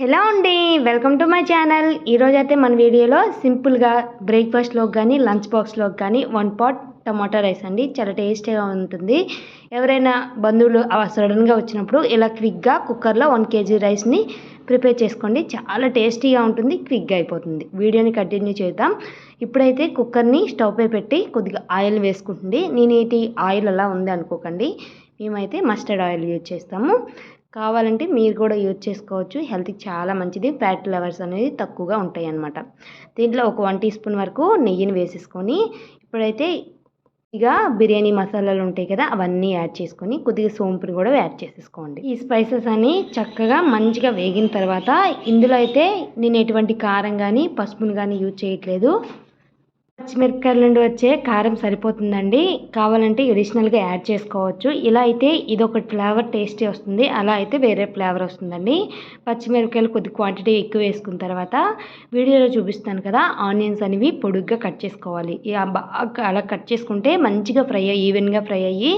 Hello అండి welcome to my channel. ఈరోజు అయితే మన వీడియోలో సింపుల్గా బ్రేక్ఫాస్ట్లోకి కానీ లంచ్ బాక్స్లోకి కానీ వన్ పాట్ టమాటా రైస్ అండి. చాలా టేస్టీగా ఉంటుంది. ఎవరైనా బంధువులు సడన్గా వచ్చినప్పుడు ఇలా క్విక్గా కుక్కర్లో వన్ కేజీ రైస్ని ప్రిపేర్ చేసుకోండి. చాలా టేస్టీగా ఉంటుంది క్విక్గా అయిపోతుంది. వీడియోని కంటిన్యూ చేద్దాం. ఇప్పుడైతే కుక్కర్ని స్టవ్ పై పెట్టి కొద్దిగా ఆయిల్ వేసుకుంటుంది. నేనేటి ఆయిల్ అలా ఉంది అనుకోకండి. మేమైతే మస్టర్డ్ ఆయిల్ యూజ్ చేస్తాము. కావాలంటే మీరు కూడా యూజ్ చేసుకోవచ్చు. హెల్త్కి చాలా మంచిది. ఫ్యాట్ లెవెల్స్ అనేది తక్కువగా ఉంటాయి అన్నమాట దీంట్లో ఒక వన్ టీ స్పూన్ వరకు నెయ్యిని వేసేసుకొని ఇప్పుడైతే ఇక బిర్యానీ మసాలాలు ఉంటాయి కదా అవన్నీ యాడ్ చేసుకొని కొద్దిగా సోంపుని కూడా యాడ్ చేసేసుకోండి. ఈ స్పైసెస్ అని చక్కగా మంచిగా వేగిన తర్వాత ఇందులో అయితే నేను ఎటువంటి కారం కానీ పసుపును కానీ యూజ్ చేయట్లేదు. పచ్చిమిరపకాయల నుండి వచ్చే కారం సరిపోతుందండి. కావాలంటే అడిషనల్గా యాడ్ చేసుకోవచ్చు. ఇలా అయితే ఇది ఒక ఫ్లేవర్ టేస్టీ వస్తుంది. అలా అయితే వేరే ఫ్లేవర్ వస్తుందండి. పచ్చిమిరపకాయలు కొద్ది క్వాంటిటీ ఎక్కువ వేసుకున్న తర్వాత వీడియోలో చూపిస్తాను కదా ఆనియన్స్ అనేవి పొడుగ్గా కట్ చేసుకోవాలి. బాగా అలా కట్ చేసుకుంటే మంచిగా ఫ్రై అయ్యి ఈవెన్గా ఫ్రై అయ్యి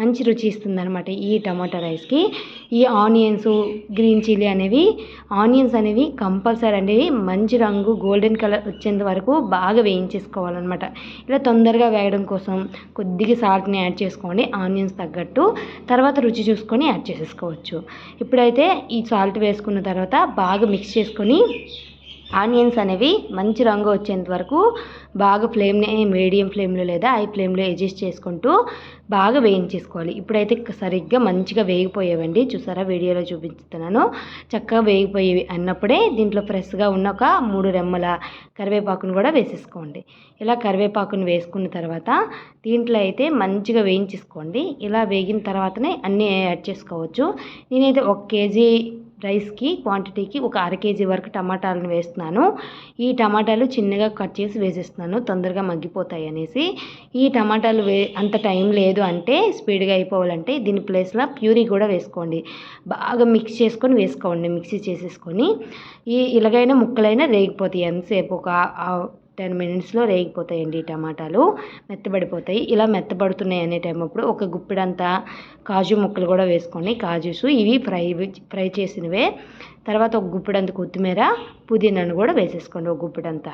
మంచి రుచి ఇస్తుంది అనమాట ఈ టమాటా రైస్కి ఈ ఆనియన్స్ గ్రీన్ చిల్లీ అనేవి ఆనియన్స్ అనేవి కంపల్సరీ అనేవి మంచి రంగు గోల్డెన్ కలర్ వచ్చేంత వరకు బాగా వేయించేసుకోవాలన్నమాట ఇలా తొందరగా వేయడం కోసం కొద్దిగా సాల్ట్ని యాడ్ చేసుకోండి ఆనియన్స్ తగ్గట్టు. తర్వాత రుచి చూసుకొని యాడ్ చేసేసుకోవచ్చు. ఇప్పుడైతే ఈ సాల్ట్ వేసుకున్న తర్వాత బాగా మిక్స్ చేసుకొని ఆనియన్స్ అనేవి మంచి రంగు వచ్చేంత వరకు బాగా ఫ్లేమ్ని మీడియం ఫ్లేమ్లో లేదా హై ఫ్లేమ్లో అడ్జస్ట్ చేసుకుంటూ బాగా వేయించేసుకోవాలి. ఇప్పుడైతే సరిగ్గా మంచిగా వేగిపోయేవండి. చూసారా? వీడియోలో చూపిస్తున్నాను. చక్కగా వేగిపోయేవి అన్నప్పుడే దీంట్లో ఫ్రెష్గా ఉన్న ఒక మూడు రెమ్మల కరివేపాకును కూడా వేసేసుకోండి. ఇలా కరివేపాకును వేసుకున్న తర్వాత దీంట్లో అయితే మంచిగా వేయించేసుకోండి. ఇలా వేగిన తర్వాతనే అన్నీ యాడ్ చేసుకోవచ్చు. నేనైతే ఒక కేజీ రైస్కి క్వాంటిటీకి ఒక అర కేజీ వరకు టమాటాలను వేస్తున్నాను. ఈ టమాటాలు చిన్నగా కట్ చేసి వేసేస్తున్నాను. తొందరగా మగ్గిపోతాయి అనేసి. ఈ టమాటాలు వే అంత టైం లేదు అంటే స్పీడ్గా అయిపోవాలంటే దీని ప్లేస్లో ప్యూరీ కూడా వేసుకోండి. బాగా మిక్స్ చేసుకొని వేసుకోండి. మిక్సీ చేసేసుకొని. ఈ ఇలాగైనా ముక్కలైనా రేగిపోతాయి. ఎంతసేపు ఒక టెన్ మినిట్స్లో రేగిపోతాయండి టమాటాలు. మెత్తబడిపోతాయి. ఇలా మెత్తబడుతున్నాయి అనే టైం అప్పుడు ఒక గుప్పిడంతా కాజు ముక్కలు కూడా వేసుకోండి. కాజుస్ ఇవి ఫ్రై ఫ్రై చేసినవే. తర్వాత ఒక గుప్పిడంత కొత్తిమీర పుదీనాను కూడా వేసేసుకోండి ఒక గుప్పిడంతా.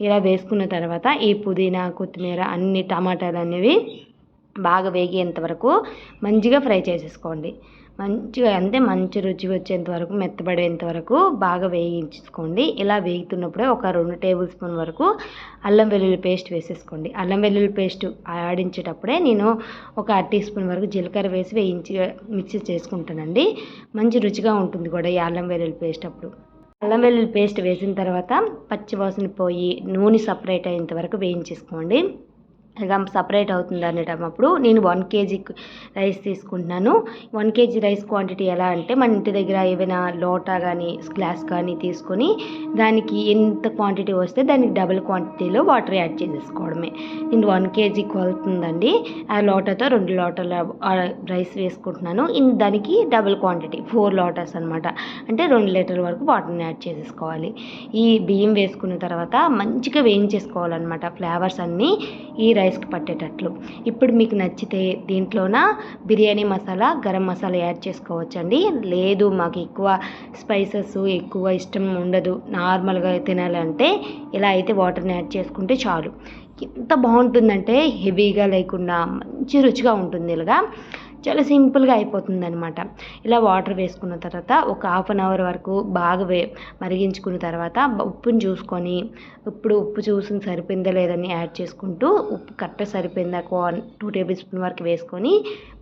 ఇలా వేసుకున్న తర్వాత ఈ పుదీనా కొత్తిమీర అన్ని టమాటాలు అనేవి బాగా వేగేంత వరకు మంచిగా ఫ్రై చేసేసుకోండి. మంచిగా అంటే మంచి రుచి వచ్చేంత వరకు మెత్తబడేంత వరకు బాగా వేయించుకోండి ఇలా వేగుతున్నప్పుడే ఒక రెండు టేబుల్ స్పూన్ వరకు అల్లం వెల్లుల్లి పేస్ట్ వేసేసుకోండి. అల్లం వెల్లుల్లి పేస్ట్ ఆడించేటప్పుడే నేను ఒక అర టీ స్పూన్ వరకు జీలకర్ర వేసి వేయించి మిక్సీ చేసుకుంటానండి. మంచి రుచిగా ఉంటుంది కూడా ఈ అల్లం వెల్లుల్లి పేస్ట్ అప్పుడు. అల్లం వెల్లుల్లి పేస్ట్ వేసిన తర్వాత పచ్చి వాసన పోయి నూనె సపరేట్ అయ్యేంత వరకు వేయించేసుకోండి. సపరేట్ అవుతుంది అనేటప్పుడు నేను వన్ కేజీ రైస్ తీసుకుంటున్నాను. వన్ కేజీ రైస్ క్వాంటిటీ ఎలా అంటే మన ఇంటి దగ్గర ఏమైనా లోటా కానీ గ్లాస్ కానీ తీసుకొని దానికి ఎంత క్వాంటిటీ వస్తే దానికి డబుల్ క్వాంటిటీలో వాటర్ యాడ్ చేసేసుకోవడమే. నేను వన్ కేజీ కొలుతుందండి. ఆ లోటాతో రెండు లోటాల రైస్ వేసుకుంటున్నాను. దానికి డబుల్ క్వాంటిటీ ఫోర్ లోటాస్ అనమాట అంటే రెండు లీటర్ వరకు వాటర్ని యాడ్ చేసేసుకోవాలి. ఈ బియ్యం వేసుకున్న తర్వాత మంచిగా వేయించేసుకోవాలన్నమాట. ఫ్లేవర్స్ అన్నీ ఈ రైస్ రైస్కి పట్టేటట్లు. ఇప్పుడు మీకు నచ్చితే దీంట్లోన బిర్యానీ మసాలా గరం మసాలా యాడ్ చేసుకోవచ్చండి. లేదు మాకు ఎక్కువ స్పైసెస్ ఎక్కువ ఇష్టం ఉండదు. నార్మల్గా తినాలంటే ఇలా అయితే వాటర్ని యాడ్ చేసుకుంటే చాలు. ఎంత బాగుంటుందంటే హెవీగా లేకుండా మంచి రుచిగా ఉంటుంది ఇలాగా. చాలా సింపుల్గా అయిపోతుంది అనమాట ఇలా వాటర్ వేసుకున్న తర్వాత ఒక హాఫ్ అన్ అవర్ వరకు బాగా వే మరిగించుకున్న తర్వాత ఉప్పుని చూసుకొని ఇప్పుడు ఉప్పు చూసి సరిపోయిందా లేదని యాడ్ చేసుకుంటూ ఉప్పు కరెక్ట్ సరిపోయిందా వన్ టూ టేబుల్ స్పూన్ వరకు వేసుకొని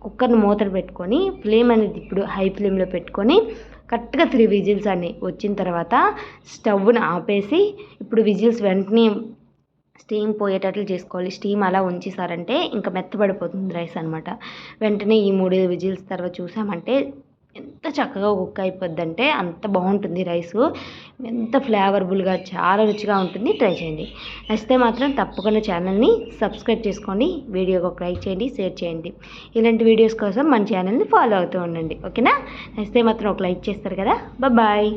కుక్కర్ని మూతలు పెట్టుకొని ఫ్లేమ్ అనేది ఇప్పుడు హై ఫ్లేమ్లో పెట్టుకొని కరెక్ట్గా త్రీ విజిల్స్ అన్నీ వచ్చిన తర్వాత స్టవ్ని ఆపేసి ఇప్పుడు విజిల్స్ వెంటనే స్టీమ్ పోయేటట్లు చేసుకోవాలి. స్టీమ్ అలా ఉంచేసారంటే ఇంకా మెత్తబడిపోతుంది రైస్ అనమాట వెంటనే ఈ మూడు విజిల్స్ తర్వాత చూసామంటే ఎంత చక్కగా కుక్ అయిపోద్ది అంటే అంత బాగుంటుంది రైస్. ఎంత ఫ్లేవర్ఫుల్గా చాలా రుచిగా ఉంటుంది. ట్రై చేయండి. నచ్చితే మాత్రం తప్పకుండా ఛానల్ని సబ్స్క్రైబ్ చేసుకోండి వీడియోకి ఒక లైక్ చేయండి షేర్ చేయండి. ఇలాంటి వీడియోస్ కోసం మన ఛానల్ని ఫాలో అవుతూ ఉండండి. ఓకేనా? నచ్చితే మాత్రం ఒక లైక్ చేస్తారు కదా. బాయ్.